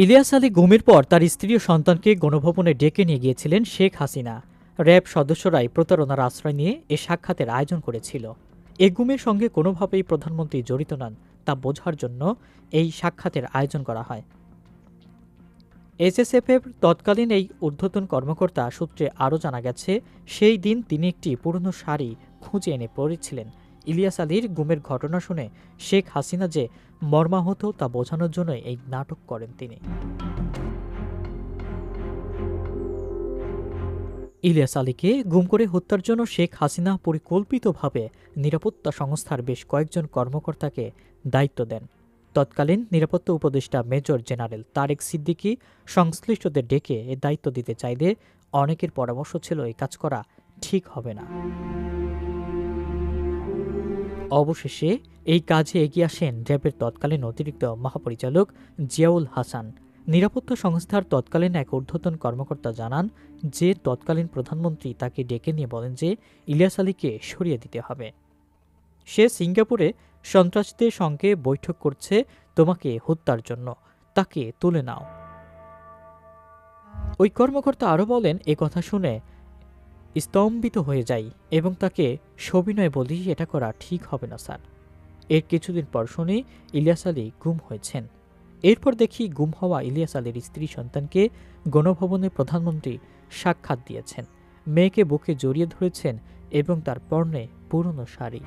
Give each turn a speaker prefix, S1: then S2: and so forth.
S1: ইলিয়াস আলী গুমের পর তার স্ত্রী ও সন্তানকে গণভবনে ডেকে নিয়ে গিয়েছিলেন শেখ হাসিনা। র্যাব সদস্যরাই প্রতারণার আশ্রয় নিয়ে এ সাক্ষাতের আয়োজন করেছিল। এ গুমের সঙ্গে কোনোভাবেই প্রধানমন্ত্রী জড়িত নন, তা বোঝার জন্য এই সাক্ষাতের আয়োজন করা হয়। এসএসএফের তৎকালীন এই ঊর্ধ্বতন কর্মকর্তা সূত্রে আরও জানা গেছে, সেই দিন তিনি একটি পুরনো শাড়ি খুঁজে এনে পরেছিলেন। ইলিয়াস আলীর গুমের ঘটনা শুনে শেখ হাসিনা যে মর্মাহত তা বোঝানোর জন্য এই নাটক করেন তিনি। ইলিয়াস আলীকে গুম করে হত্যার জন্য শেখ হাসিনা পরিকল্পিতভাবে নিরাপত্তা সংস্থার বেশ কয়েকজন কর্মকর্তাকে দায়িত্ব দেন। তৎকালীন নিরাপত্তা উপদেষ্টা মেজর জেনারেল তারেক সিদ্দিকী সংশ্লিষ্টদের ডেকে এ দায়িত্ব দিতে চাইলে অনেকের পরামর্শ ছিল, এই কাজ করা ঠিক হবে না। অবশেষে এই কাজে এগিয়ে আসেন র্যাবের তৎকালীন অতিরিক্ত মহাপরিচালক জিয়াউল হাসান। নিরাপত্তা সংস্থার তৎকালীন এক ঊর্ধ্বতন কর্মকর্তা জানান যে, তৎকালীন প্রধানমন্ত্রী তাকে ডেকে নিয়ে বলেন যে, ইলিয়াস আলীকে সরিয়ে দিতে হবে। সে সিঙ্গাপুরে সন্ত্রাসীদের সঙ্গে বৈঠক করছে, তোমাকে হত্যার জন্য। তাকে তুলে নাও। ওই কর্মকর্তা আরও বলেন, এ কথা শুনে স্তম্ভিত হয়ে যাই এবং তাকে সবিনয় বলি, এটা করা ঠিক হবে না, স্যার। এর কিছুদিন পর শুনি ইলিয়াস আলী গুম হয়েছেন। এরপর দেখি গুম হওয়া ইলিয়াস আলীর স্ত্রী সন্তানকে গণভবনে প্রধানমন্ত্রী সাক্ষাৎ দিয়েছেন। মেয়েকে বুকে জড়িয়ে ধরেছেন এবং তার পর্ণে পুরনো শাড়ি।